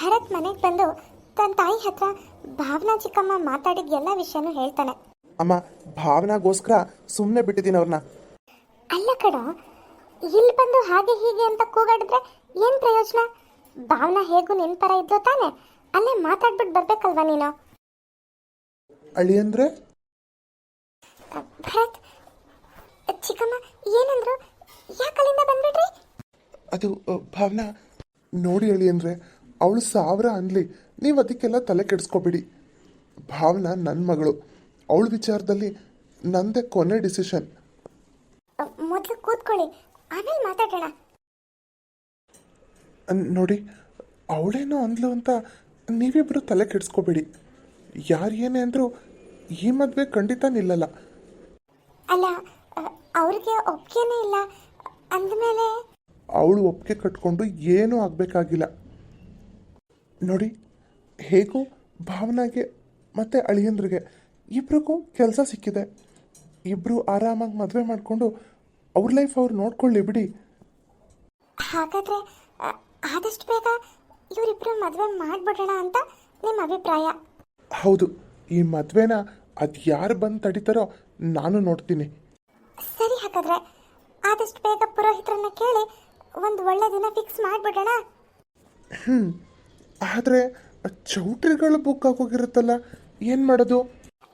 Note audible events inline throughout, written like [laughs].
ಭರತ್ ಮನೆಗೆ ಬಂದು ತನ್ನ ತಾಯಿ ಹತ್ರ ಭಾವನಾ ಚಿಕ್ಕಮ್ಮ ಮಾತಾಡಿದ ಎಲ್ಲ ವಿಷಯನೂ ಹೇಳ್ತಾನೆ. ಅಮ್ಮ ಭಾವನಾಗೋಸ್ಕರ ಸುಮ್ಮನೆ ಬಿಟ್ಟಿದ್ದೀನಿ ಅವ್ರನ್ನ ಅಲ್ಲ ಕಡ ಇಲ್ಲಿ ಬಂದು ಹಾಗೆ ಹೀಗೆ ಅಂತ ಕೂಗಾಡಿದ್ರೆ ಏನು ಪ್ರಯೋಜನ? ಭಾವನಾ ಹೇಗೂ ನಿನ್ ಪರ ಇದ್ಲು ತಾನೆ? ಅಲ್ಲೇ ಮಾತಾಡ್ಬಿಟ್ಟು ಬರ್ಬೇಕಲ್ವಾ ನೀನು? ಅಳಿ ಅಂದ್ರೆ? ಭರತ್ ಚಿಕ್ಕಮ್ಮ ಏನಂದ್ರು? ಯಾಕೆ ಅಲ್ಲಿಂದ ಬಂದ್ಬಿಟ್ರಿ? ಅದು ಭಾವನಾ ನೋಡಿ ಅಳಿ ಅಂದರೆ. ಅವಳು ಸಾವಿರ ಅನ್ಲಿ. ನೀವು ಅದಕ್ಕೆಲ್ಲ ತಲೆ ಕೆಡಿಸ್ಕೊಬೇಡಿ. ಭಾವನಾ ನನ್ನ ಮಗಳು. ಅವಳ ವಿಚಾರದಲ್ಲಿ ನಂದೇ ಕೊನೆ ಡಿಸಿಷನ್. ಮೊದಲು ಕೂತ್ಕೊಳ್ಳಿ. ಆಮೇಲೆ ಮಾತಾಡೋಣ. ನೋಡಿ ಅವಳೇನೋ ಅಂದ್ಲು ಅಂತ ನೀವಿಬ್ಬರು ತಲೆ ಕೆಡಿಸ್ಕೋಬೇಡಿ. ಯಾರು ಏನೇ ಅಂದರೂ ಈ ಮದುವೆ ಖಂಡಿತ ನಿಲ್ಲಲ್ಲ. ಅಲ್ಲ ಅವ್ರಿಗೆ ಒಪ್ಪಿಗೆನೇ ಇಲ್ಲ. ಅಂದಮೇಲೆ? ಅವಳು ಒಪ್ಪಿಗೆ ಕಟ್ಕೊಂಡು ಏನೂ ಆಗಬೇಕಾಗಿಲ್ಲ. ನೋಡಿ ಹೇಗೂ ಭಾವನಾಗೆ ಮತ್ತು ಅಳಿಯಂದ್ರಿಗೆ ಇಬ್ರಿಗೂ ಕೆಲಸ ಸಿಕ್ಕಿದೆ. ಇಬ್ಬರು ಆರಾಮಾಗಿ ಮದುವೆ ಮಾಡಿಕೊಂಡು ಅವ್ರ ಲೈಫ್ ಅವ್ರು ನೋಡ್ಕೊಳ್ಳಿ ಬಿಡಿ. ಹಾಗಾದ್ರೆ ಆದಷ್ಟು ಬೇಗ ಇವರಿಬ್ಬರು ಮದುವೆ ಮಾಡಿಬಿಡೋಣ ಅಂತ ನಿಮ್ಮ ಅಭಿಪ್ರಾಯ? ಹೌದು ಈ ಮದುವೆನ ಅದು ಯಾರು ಬಂದು ತಡಿತಾರೋ ನಾನು ನೋಡ್ತೀನಿ. ಸರಿ ಹಾಗಾದ್ರೆ ಆದಷ್ಟು ಬೇಗ ಪುರೋಹಿತರನ್ನ ಕೇಳಿ ಒಂದು ಒಳ್ಳೆ ದಿನ ಫಿಕ್ಸ್ ಮಾಡ್ಬಿಡೋಣ? ಆದರೆ ಚೌಟ್ರಿಗಳು ಬುಕ್ ಆಗೋಗಿರುತ್ತಲ್ಲ ಏನು ಮಾಡೋದು?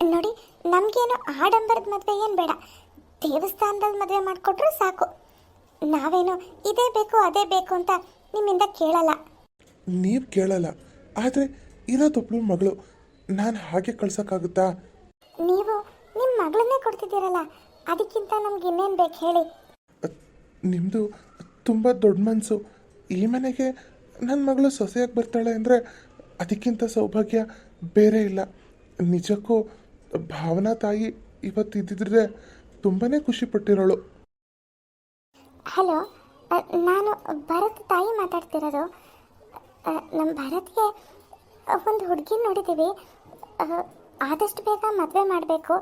ನೋಡಿ ನಮಗೇನು ಆಡಂಬರದ ಮದುವೆ ಏನು ಬೇಡ. ದೇವಸ್ಥಾನದಲ್ಲಿ ಮದುವೆ ಮಾಡಿಕೊಟ್ರೆ ಸಾಕು. ನಾವೇನು ಇದೇ ಬೇಕು ಅದೇ ಬೇಕು ಅಂತ ನಿಮ್ಮಿಂದ ಕೇಳಲ್ಲ. ನೀವು ಕೇಳಲ್ಲ. ಆದರೆ ಇರೋದೊಬ್ಳು ಮಗಳು ನಾನು ಹಾಗೆ ಕಳ್ಸೋಕ್ಕಾಗುತ್ತಾ? ನೀವು ನಿಮ್ಮ ಮಗಳನ್ನೇ ಕೊಡ್ತಿದ್ದೀರಲ್ಲ ಅದಕ್ಕಿಂತ ನಮ್ಗೆ ಇನ್ನೇನು ಬೇಕು ಹೇಳಿ? ನಿಮ್ಮದು ತುಂಬ ದೊಡ್ಡ ಮನಸ್ಸು ಈ ಮನೆಗೆ ನನ್ನ ಮಗಳು ಸೊಸೆಯಾಗಿ ಬರ್ತಾಳೆ ಅಂದರೆ ಅದಕ್ಕಿಂತ ಸೌಭಾಗ್ಯ ಬೇರೆ ಇಲ್ಲ. ನಿಜಕ್ಕೂ ಭಾವನಾ ತಾಯಿ ಇವತ್ತು ಇದ್ದಿದ್ರೆ ತುಂಬಾ ಖುಷಿ ಪಟ್ಟಿರೋಳು. ಹಲೋ ನಾನು ಭರತ್ ತಾಯಿ ಮಾತಾಡ್ತಿರೋದು. ನಮ್ಮ ಭರತ್ಗೆ ಒಂದು ಹುಡುಗಿ ನೋಡಿದ್ದೀವಿ ಆದಷ್ಟು ಬೇಗ ಮದುವೆ ಮಾಡಬೇಕು.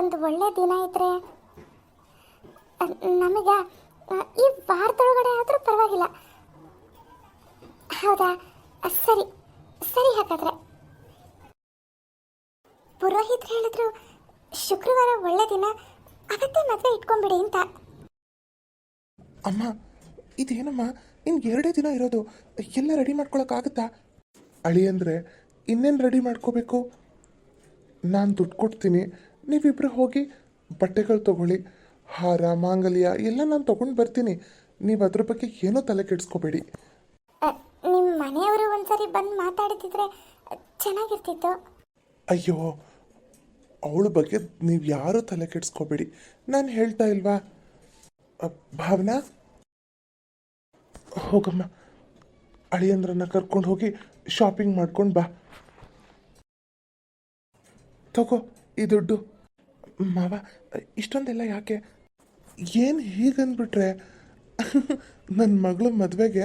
ಒಂದು ಒಳ್ಳೆ ದಿನ ಇದ್ದರೆ ನಮಗೆ ಈ ವಾರದೊಳಗಡೆ ಆದರೂ ಪರವಾಗಿಲ್ಲ. ಹೌದಾ? ಸರಿ. ಸರಿ ಹಾಗಾದ್ರೆ. ಪುರೋಹಿತ್ ಹೇಳಿದ್ರು, ಶುಕ್ರವಾರ ಒಳ್ಳೆ ದಿನ ಅವತ್ತೇ ಮದುವೆ ಇಟ್ಕೊಂಡ್ಬಿಡಿ ಅಂತ. ಅಮ್ಮ, ಇದೇನಮ್ಮ? ನಿಮ್ಗೆ ಎರಡೇ ದಿನ ಇರೋದು, ಎಲ್ಲ ರೆಡಿ ಮಾಡ್ಕೊಳಕ್ಕಾಗುತ್ತಾ? ಅಳಿ ಅಂದರೆ ಇನ್ನೇನು ರೆಡಿ ಮಾಡ್ಕೋಬೇಕು? ನಾನು ದುಡ್ಡು ಕೊಡ್ತೀನಿ ನೀವಿಬ್ಬರು ಹೋಗಿ ಬಟ್ಟೆಗಳು ತಗೊಳ್ಳಿ. ಹಾರ, ಮಾಂಗಲ್ಯ ಎಲ್ಲ ನಾನು ತೊಗೊಂಡು ಬರ್ತೀನಿ. ನೀವು ಅದ್ರ ಬಗ್ಗೆ ಏನೂ ತಲೆ ಕೆಡಿಸ್ಕೋಬೇಡಿ. ಮನೆಯವರು ಒಂದ್ಸರಿ ಬಂದು ಮಾತಾಡ್ತಿದ್ರೆ ಚೆನ್ನಾಗಿರ್ತಿತ್ತು. ಅಯ್ಯೋ, ಅವಳ ಬಗ್ಗೆ ನೀವು ಯಾರೂ ತಲೆ ಕೆಡಿಸ್ಕೋಬೇಡಿ. ನಾನು ಹೇಳ್ತಾ ಇಲ್ವಾ? ಭಾವನಾ? ಹೋಗಮ್ಮ. ಅಳಿಯಂದ್ರನ್ನ ಕರ್ಕೊಂಡು ಹೋಗಿ ಶಾಪಿಂಗ್ ಮಾಡ್ಕೊಂಡು ಬಾ. ತಗೋ, ಈ ದುಡ್ಡು. ಮಾವ, ಇಷ್ಟೊಂದೆಲ್ಲ ಯಾಕೆ? ಏನು ಹೀಗಂದ್ಬಿಟ್ರೆ? [laughs] ನನ್ನ ಮಗಳ ಮದುವೆಗೆ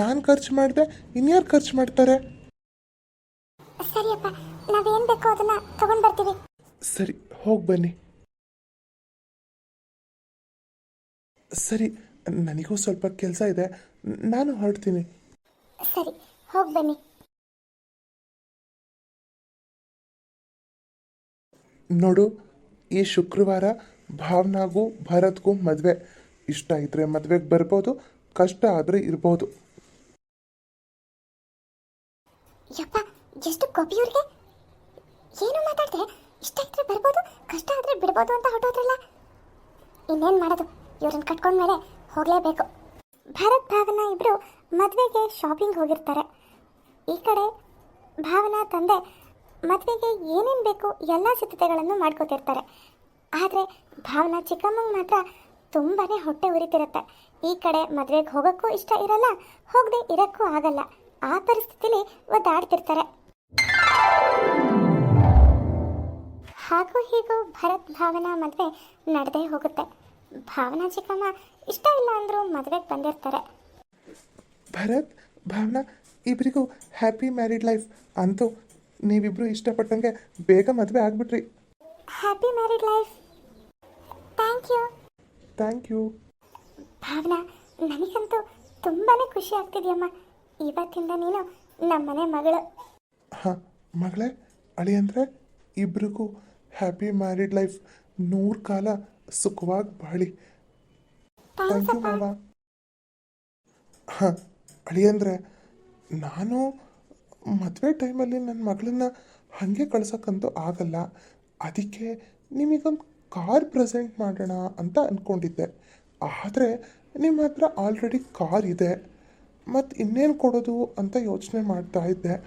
ನಾನು ಖರ್ಚು ಮಾಡಿದೆ ಇನ್ಯಾರು ಖರ್ಚು ಮಾಡ್ತಾರೆ? ಸರಿಯಪ್ಪ ನಾವೇನು ಬೇಕೋ ಅದನ್ನ ತಗೊಂಡ್ ಬರ್ತೀವಿ. ಸರಿ ಹೋಗಿ ಬನ್ನಿ. ಸರಿ ನನಗೂ ಸ್ವಲ್ಪ ಕೆಲಸ ಇದೆ ನಾನು ಹೊರಡ್ತೀನಿ. ಸರಿ ಹೋಗಿ ಬನ್ನಿ. ನೋಡು ಈ ಶುಕ್ರವಾರ ಭಾವನಾಗೂ ಭರತ್ಗೂ ಮದುವೆ. ಇಷ್ಟ ಇದ್ರೆ ಮದುವೆಗೆ ಬರ್ಬೋದು, ಕಷ್ಟ ಆದ್ರೆ ಇರ್ಬೋದು. ಯಪ್ಪ, ಎಷ್ಟು ಇವ್ರಿಗೆ? ಏನು ಮಾತಾಡ್ದೆ? ಇಷ್ಟ ಇದ್ರೆ ಬರ್ಬೋದು, ಕಷ್ಟ ಆದ್ರೆ ಬಿಡ್ಬೋದು ಅಂತ ಹೊಟ್ಟೋದ್ರಲ್ಲ ಇನ್ನೇನ್ ಮಾಡೋದು? ಇವ್ರನ್ನ ಕಟ್ಕೊಂಡ್ಮೇಲೆ ಹೋಗಲೇಬೇಕು. ಭರತ್, ಭಾವನಾ ಇಬ್ರು ಮದ್ವೆಗೆ ಶಾಪಿಂಗ್ ಹೋಗಿರ್ತಾರೆ. ಈ ಕಡೆ ಭಾವನಾ ತಂದೆ ಮದ್ವೆಗೆ ಏನೇನು ಬೇಕು ಎಲ್ಲ ಸಿದ್ಧತೆಗಳನ್ನು ಮಾಡ್ಕೋತಿರ್ತಾರೆ. ಆದರೆ ಭಾವನಾ ಚಿಕ್ಕಮ್ಮಂಗೆ ಮಾತ್ರ ತುಂಬಾನೇ ಹೊಟ್ಟೆ ಉರಿತಿರುತ್ತೆ. ಈ ಕಡೆ ಮದುವೆಗೆ ಹೋಗೋಕ್ಕೂ ಇಷ್ಟ ಇರಲ್ಲ ಹೋಗದೆ ಇರೋಕ್ಕೂ ಆಗಲ್ಲ. ಆ ಪರಿಸ್ಥಿತಿಲಿ ಒದ್ದಾಡ್ತಿರ್ತಾರೆ. ಹಾಗೂ ಹೀಗೂ ಭರತ್ ಭಾವನಾ ಮದುವೆ ನಡೆದೇ ಹೋಗುತ್ತೆ. ಭಾವನಾ ಚಿಕ್ಕಮ್ಮ ಇಷ್ಟ ಇಲ್ಲ ಅಂದರೂ ಮದುವೆಗೆ ಬಂದಿರ್ತಾರೆ. ಭರತ್ ಭಾವನಾ ಇಬ್ಬರಿಗೂ ಹ್ಯಾಪಿ ಮ್ಯಾರಿಡ್ ಲೈಫ್ ಅಂತೂ ನೀವಿಬ್ಬರು ಇಷ್ಟಪಟ್ಟಂಗೆ ಬೇಗ ಮದುವೆ ಆಗ್ಬಿಟ್ರಿ. Happy married life thank you thank you Bhavana ನನಗಂತೂ ತುಂಬಾ ಖುಷಿ ಆಗ್ತಿದೆಯಮ್ಮ. ಇವತ್ತಿಂದ ನೀನು ನಮ್ಮನೆ ಮಗಳು. ಹಾಂ ಮಗಳೇ? ಅಂದರೆ ಇಬ್ರಿಗೂ ಹ್ಯಾಪಿ ಮ್ಯಾರಿಡ್ ಲೈಫ್ ನೂರು ಕಾಲ ಸುಖವಾಗಿ ಬಾಳಿ. ಥ್ಯಾಂಕ್ ಯು ಮಾವ. ಹಾಂ ಅಂದರೆ ನಾನು ಮದುವೆ ಟೈಮಲ್ಲಿ ನನ್ನ ಮಗಳನ್ನ ಹಾಗೆ ಕಳ್ಸೋಕ್ಕಂತೂ ಆಗಲ್ಲ. ಅದಕ್ಕೆ ನಿಮಗೊಂದು ಕಾರ್ ಪ್ರೆಸೆಂಟ್ ಮಾಡೋಣ ಅಂತ ಅಂದ್ಕೊಂಡಿದ್ದೆ ಆದರೆ ನಿಮ್ಮ ಹತ್ರ ಆಲ್ರೆಡಿ ಕಾರ್ ಇದೆ. ಮತ್ತು ಇನ್ನೇನು ಕೊಡೋದು ಅಂತ ಯೋಚನೆ ಮಾಡ್ತಾ ಇದ್ದೆ.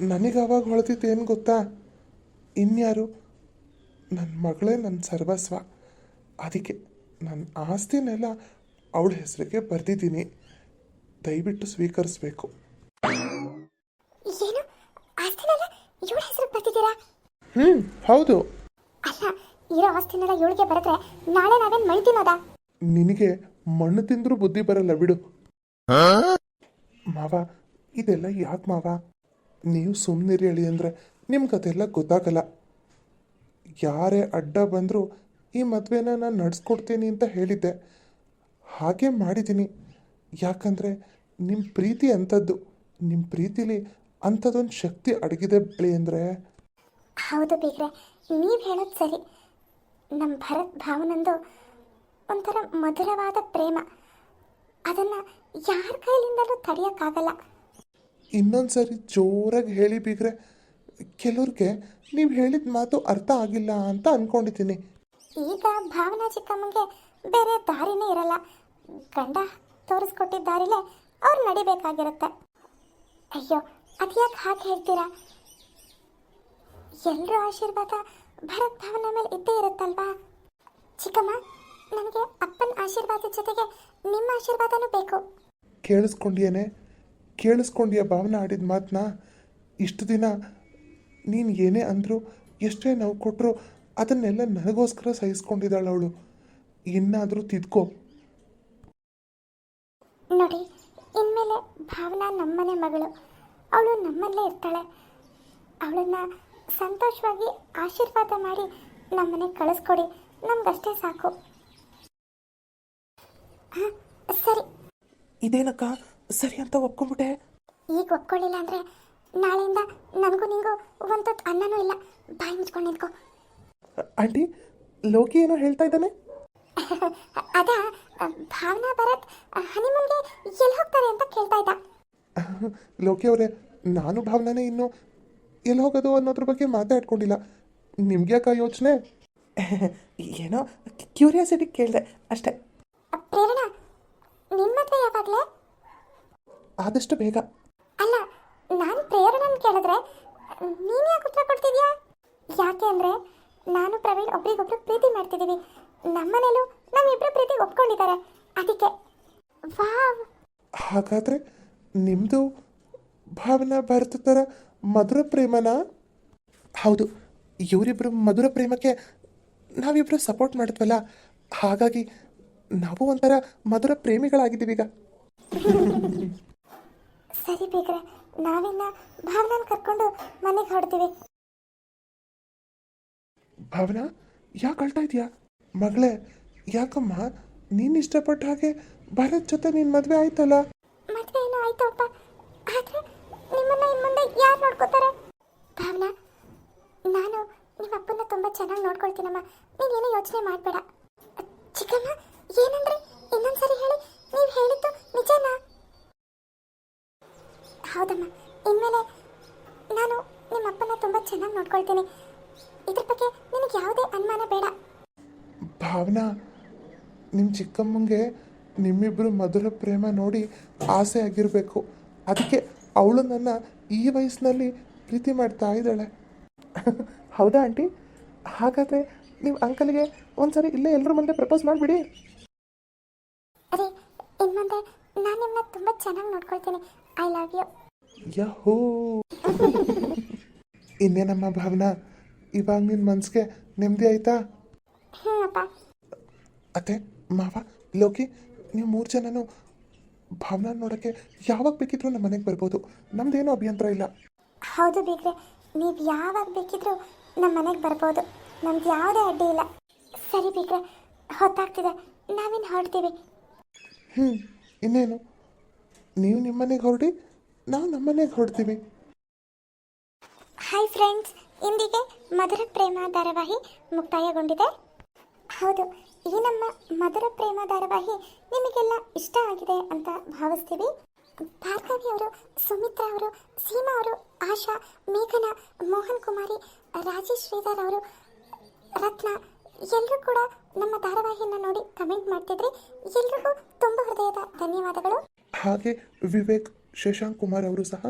ನನಗೆ ಅವಾಗ ಹೊಳೆದಿದ್ದು ಏನು ಗೊತ್ತಾ? ಇನ್ಯಾರು? ನನ್ನ ಮಗಳೇ ನನ್ನ ಸರ್ವಸ್ವ. ಅದಕ್ಕೆ ನನ್ನ ಆಸ್ತಿನೆಲ್ಲ ಅವಳ ಹೆಸರಿಗೆ ಬರೆದಿದ್ದೀನಿ. ದಯವಿಟ್ಟು ಸ್ವೀಕರಿಸಬೇಕು. ಹ್ಞೂ ಹೌದು. ಅಲ್ಲ ಇರೋ ಆಸ್ತಿನೆಲ್ಲ ಇವಳಿಗೆ ಬರೆದ್ರೆ ನಾಳೆ ನಾವೇನ್ ಮೈ ತಿನ್ನೋದಾ? ನಿನಗೆ ಮಣ್ಣು ತಿಂದ್ರೂ ಬುದ್ಧಿ ಬರಲ್ಲ ಬಿಡು. ಮಾವ ಇದೆಲ್ಲ ಯಾಕೆ ಮಾವ? ನೀವು ಸುಮ್ಮನಿರಿ ಹೇಳಿ ಅಂದರೆ ನಿಮ್ಗೆ ಅದೆಲ್ಲ ಗೊತ್ತಾಗಲ್ಲ. ಯಾರೇ ಅಡ್ಡ ಬಂದರೂ ಈ ಮದುವೆನ ನಾನು ನಡೆಸ್ಕೊಡ್ತೀನಿ ಅಂತ ಹೇಳಿದ್ದೆ. ಹಾಗೆ ಮಾಡಿದ್ದೀನಿ. ಯಾಕಂದರೆ ನಿಮ್ಮ ಪ್ರೀತಿ ಅಂಥದ್ದು. ನಿಮ್ಮ ಪ್ರೀತಿಲಿ ಅಂಥದ್ದೊಂದು ಶಕ್ತಿ ಅಡಗಿದೆ ಬಿಳಿ ಅಂದರೆ. ಹೌದು ಬೀಗ್ರೆ ನೀವು ಹೇಳೋದು ಸರಿ. ನಮ್ಮ ಭರತ್ ಭಾವನಂದು ಒಂಥರ ಮಧುರವಾದ ಪ್ರೇಮ. ಅದನ್ನು ಯಾರ ಕೈಲಿಂದಲೂ ತಡೆಯೋಕ್ಕಾಗಲ್ಲ. ಇನ್ನೊಂದ್ಸರಿ ಜೋರಾಗಿ ಹೇಳಿ ಬಿಗ್ರೆ ಕೆಲವ್ರಿಗೆ ನೀವು ಹೇಳಿದ ಮಾತು ಅರ್ಥ ಆಗಿಲ್ಲ ಅಂತ ಅನ್ಕೊಂಡಿದ್ದೀನಿ. ಈಗ ಭಾವನಾ ಚಿಕ್ಕಮ್ಮಂಗೆ ಬೇರೆ ದಾರಿನೇ ಇರಲ್ಲ. ಗಂಡ ತೋರಿಸ್ಕೊಟ್ಟಿದ್ದ ದಾರಿಲೇ ಅವ್ರು ನಡಿಬೇಕಾಗಿರುತ್ತೆ. ಅಯ್ಯೋ ಅದ್ಯಾಕೆ ಹಾಗೆ ಹೇಳ್ತೀರಾ? ಎಲ್ಲರ ಆಶೀರ್ವಾದ ಭರತ್ ಭವನ ಮೇಲೆ ಇದ್ದೇ ಇರುತ್ತಲ್ವಾ? ಚಿಕ್ಕಮ್ಮ ನನಗೆ ಅಪ್ಪನ ಆಶೀರ್ವಾದ ಜೊತೆಗೆ ನಿಮ್ಮ ಆಶೀರ್ವಾದನೂ ಬೇಕು. ಕೇಳಿಸ್ಕೊಂಡ್ಯೇನೆ? ಕೇಳಿಸ್ಕೊಂಡ್ಯ ಭಾವನೆ ಆಡಿದ ಮಾತನ್ನ ಇಷ್ಟು ದಿನ ನೀನು ಏನೇ ಅಂದರೂ ಎಷ್ಟೇ ನೋವು ಕೊಟ್ಟರು ಅದನ್ನೆಲ್ಲ ನನಗೋಸ್ಕರ ಸಹಿಸ್ಕೊಂಡಿದ್ದಾಳೆ ಅವಳು. ಇನ್ನಾದರೂ ತಿದ್ಕೋ. ನೋಡಿ ಇನ್ಮೇಲೆ ಭಾವನಾ ನಮ್ಮನೆ ಮಗಳು. ಅವಳು ನಮ್ಮಲ್ಲೇ ಇರ್ತಾಳೆ. ಅವಳನ್ನ ಸಂತೋಷವಾಗಿ ಆಶೀರ್ವಾದ ಮಾಡಿ ನಮ್ಮನೆ ಕಳಿಸ್ಕೊಡಿ. ನಮ್ಗಷ್ಟೇ ಸಾಕು. ಹಾಂ ಸರಿ. ಇದೇನಕ್ಕ? ಸರಿ ಅಂತ ಒಪ್ಕೊಂಡ್ಬಿಟ್ಟೆ? ಈಗ ಒಪ್ಕೊಳ್ಳಿಲ್ಲ ಅಂದ್ರೆ ನಾಳೆಯಿಂದ ನನಗೂ ನಿಂಗೂ ಒಂದೊತ್ತು ಅನ್ನನೂ ಇಲ್ಲ. ಬಾಯಿ ಮುಚ್ಕೊಂಡು ನಿಂತ್ಕೋ. ಆಂಟಿ ಲೋಕಿ ಏನೋ ಹೇಳ್ತಾ ಇದ್ದಾನೆ? [laughs] ಅದ ಭಾವನಾ ಭರತ್ ಹನಿಮೂನ್ಗೆ ಎಲ್ಲಿ ಹೋಗ್ತಾರೆ ಅಂತ ಕೇಳ್ತಾ ಇದ್ದ. [laughs] ಲೋಕಿ ಅವರೇ ನಾನು ಭಾವನಾನೇ ಇನ್ನು ಎಲ್ಲಿ ಹೋಗೋದು ಅನ್ನೋದ್ರ ಬಗ್ಗೆ ಮಾತಾಡ್ಕೊಂಡಿಲ್ಲ. ನಿಮ್ಗೆ ಯಾಕೆ ಯೋಚನೆ? ಏನೋ ಕ್ಯೂರಿಯಾಸಿಟಿ ಕೇಳಿದೆ ಅಷ್ಟೇ. ಪ್ರೇರಣಾ ನಿಮ್ಮ ಯಾವಾಗಲೇ? ಆದಷ್ಟು ಬೇಗ. ಅಲ್ಲ ನಾನು ಪ್ರೇರಣನ್ ಕೇಳಿದ್ರೆ ನೀನು ಯಾಕೆ ಉತ್ತರ ಕೊಡ್ತಿದ್ಯಾ? ಯಾಕೆ ಅಂದರೆ ನಾನು ಪ್ರವೀಣ್ ಒಬ್ರಿಗೊಬ್ರು ಪ್ರೀತಿ ಮಾಡ್ತಿದ್ದೀವಿ ನಮ್ಮನೇಲೂ ನಮ್ಮಿಬ್ಬರ ಪ್ರೀತಿ ಒಪ್ಕೊಂಡಿದ್ದಾರೆ. ಅದಕ್ಕೆ ವಾವ್. ಹಾಗಾದ್ರೆ ನಿಮ್ಮದು ಭಾವನಾ ಭಾರತ ಥರ ಮಧುರ ಪ್ರೇಮನ? ಹೌದು ಇವರಿಬ್ಬರು ಮಧುರ ಪ್ರೇಮಕ್ಕೆ ನಾವಿಬ್ಬರು ಸಪೋರ್ಟ್ ಮಾಡಿದ್ವಲ್ಲ? ಹಾಗಾಗಿ ನಾವು ಒಂಥರ ಮಧುರ ಪ್ರೇಮಿಗಳಾಗಿದ್ದೀವಿ ಈಗ ಸರಿ ಬೇಕ್ರೆ ನಾವಿನ್ನ ಭಾವನನ್ ಕರ್ಕೊಂಡು ಮನೆಗೆ ಹೊಡ್ತೀವಿ ಭಾವನಾ ಯಾಕೆ ಅಳ್ತಾ ಇದೆಯಾ ಮಗಳೇ ಯಾಕಮ್ಮ? ನೀನು ಇಷ್ಟಪಟ್ಟ ಹಾಗೆ ಭರತ್ ಜೊತೆ ನಿನ್ನ ಮದುವೆ ಆಯ್ತಲ್ಲ? ಮದುವೆ ಏನೋ ಆಯ್ತಪ್ಪ. ಮುಂದೆ ನೋಡ್ಕೋತಾರೆ. ಭಾವನಾ ನಾನು ನಿಮ್ಮ ಅಪ್ಪನ ತುಂಬಾ ಚೆನ್ನಾಗಿ ನೋಡ್ಕೊಳ್ತೀನಮ್ಮ. ನೀನೇನು ಯೋಚನೆ ಮಾಡಬೇಡ. ಚಿಕ್ಕಮ್ಮ, ಏನಂದ್ರೆ? ಇನ್ನೊಂದ್ಸರಿ ಹೇಳಿ. ನೀವು ಹೇಳಿದ್ದು ನಿಜನಾ? ಹೌದಮ್ಮ. ಇನ್ಮೇಲೆ ನಾನು ನಿಮ್ಮ ಅಪ್ಪನ ತುಂಬಾ ಚೆನ್ನಾಗಿ ನೋಡ್ಕೊಳ್ತೀನಿ. ಇದ್ರ ಬಗ್ಗೆ ನಿನಗೆ ಯಾವುದೇ ಅನುಮಾನ ಬೇಡ. ಭಾವನಾ ನಿಮ್ಮ ಚಿಕ್ಕಮ್ಮಂಗೆ ನಿಮ್ಮಿಬ್ಬರು ಮಧುರ ಪ್ರೇಮ ನೋಡಿ ಆಸೆ ಆಗಿರಬೇಕು. ಅದಕ್ಕೆ ಅವಳು ನನ್ನ ಈ ವಯಸ್ಸಿನಲ್ಲಿ ಪ್ರೀತಿ ಮಾಡ್ತಾ ಇದ್ದಾಳೆ. [laughs] ಹೌದಾ ಆಂಟಿ? ಹಾಗಾದರೆ ನೀವು ಅಂಕಲ್ಗೆ ಒಂದ್ಸರಿ ಇಲ್ಲೇ ಎಲ್ಲರ ಮುಂದೆ ಪ್ರಪೋಸ್ ಮಾಡಿಬಿಡಿ. ಅರೆ ಇನ್ ನಾನು ನಿಮ್ಮನ್ನ ತುಂಬಾ ಚೆನ್ನಾಗಿ ನೋಡ್ಕೊಳ್ತೀನಿ. I love you ಯಹೋ! [laughs] ಇನ್ನೇನಮ್ಮ ಭಾವನಾ ಇವಾಗ ನಿನ್ನ ಮನಸ್ಸಿಗೆ ನೆಮ್ಮದಿ ಆಯ್ತಾ? ಹ್ಞೂ ಅಪ್ಪ. ಅತ್ತೆ ಮಾವ ಲೋಕಿ ನೀವು ಮೂರು ಜನನು ಭಾವನಾ ನೋಡೋಕ್ಕೆ ಯಾವಾಗ ಬೇಕಿದ್ರೂ ನಮ್ಮ ಮನೆಗೆ ಬರ್ಬೋದು. ನಮ್ದೇನೂ ಅಭ್ಯಂತರ ಇಲ್ಲ. ಹೌದು ಬೇಕ್ರೆ ನೀವು ಯಾವಾಗ ಬೇಕಿದ್ರೂ ನಮ್ಮ ಮನೆಗೆ ಬರ್ಬೋದು. ನಮ್ದು ಯಾವುದೇ ಅಡ್ಡಿ ಇಲ್ಲ. ಸರಿ ಬೇಕ್ರೆ ಹೊತ್ತಾಗ್ತಿದೆ. ನಾವಿನ್ನು ಹೊರಡ್ತೀವಿ. ಹ್ಞೂ ಇನ್ನೇನು? ನೀವು ನಿಮ್ಮ ಮನೆಗೆ ಹೊರಡಿ ನಾವು ನಮ್ಮ ಮನೆಗೆ ಹೊರಡ್ತೀವಿ. ಹಾಯ್ ಫ್ರೆಂಡ್ಸ್ ಇಂದಿಗೆ ಮಧುರ ಪ್ರೇಮ ಧಾರಾವಾಹಿ ಮುಕ್ತಾಯಗೊಂಡಿದೆ. ಹೌದು ಈ ನಮ್ಮ ಮಧುರ ಪ್ರೇಮ ಧಾರಾವಾಹಿ ನಿಮಗೆಲ್ಲ ಇಷ್ಟ ಆಗಿದೆ ಅಂತ ಭಾವಿಸ್ತೀವಿ. ಭಾರ್ಗವಿ ಅವರು, ಸುಮಿತ್ರಾ ಅವರು, ಸೀಮಾ ಅವರು, ಆಶಾ, ಮೇಘನಾ, ಮೋಹನ್ ಕುಮಾರಿ, ರಾಜೇಶ್ ಶ್ರೀಧರ್ ಅವರು, ರತ್ನ ಎಲ್ಲರೂ ಕೂಡ ನಮ್ಮ ಧಾರಾವಾಹಿಯನ್ನು ನೋಡಿ ಕಮೆಂಟ್ ಮಾಡ್ತಿದ್ರಿ. ಎಲ್ರಿಗೂ ತುಂಬ ಹೃದಯದ ಧನ್ಯವಾದಗಳು. ಹಾಗೆ ವಿವೇಕ್ ಶಶಾಂಕ್ ಕುಮಾರ್ ಅವರು ಸಹ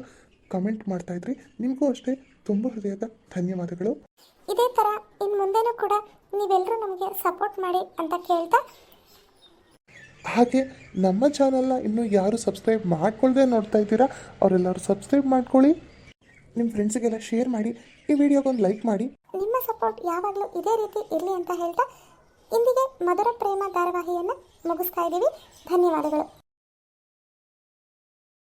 ಕಮೆಂಟ್ ಮಾಡ್ತಾ ಇದ್ರಿ. ನಿಮಗೂ ಅಷ್ಟೇ. ತುಂಬ ಹೃದಯದ ಧನ್ಯವಾದಗಳು. ಇದೇ ಥರ ಇನ್ನು ಮುಂದೆನೂ ಕೂಡ ನೀವೆಲ್ಲರೂ ನಮಗೆ ಸಪೋರ್ಟ್ ಮಾಡಿ ಅಂತ ಕೇಳ್ತಾ ಹಾಗೆ ನಮ್ಮ ಚಾನಲ್ನ ಇನ್ನೂ ಯಾರು ಸಬ್ಸ್ಕ್ರೈಬ್ ಮಾಡ್ಕೊಳ್ಳದೆ ನೋಡ್ತಾ ಇದ್ದೀರಾ ಅವರೆಲ್ಲರೂ ಸಬ್ಸ್ಕ್ರೈಬ್ ಮಾಡ್ಕೊಳ್ಳಿ. ನಿಮ್ಮ ಫ್ರೆಂಡ್ಸಿಗೆಲ್ಲ ಶೇರ್ ಮಾಡಿ ಈ ವಿಡಿಯೋಗೊಂದು ಲೈಕ್ ಮಾಡಿ. ನಿಮ್ಮ ಸಪೋರ್ಟ್ ಯಾವಾಗಲೂ ಇದೇ ರೀತಿ ಇರಲಿ ಅಂತ ಹೇಳ್ತಾ ಇಂದಿಗೆ ಮಧುರ ಪ್ರೇಮ ಧಾರಾವಾಹಿಯನ್ನು ಮುಗಿಸ್ತಾ ಇದ್ದೀವಿ. ಧನ್ಯವಾದಗಳು.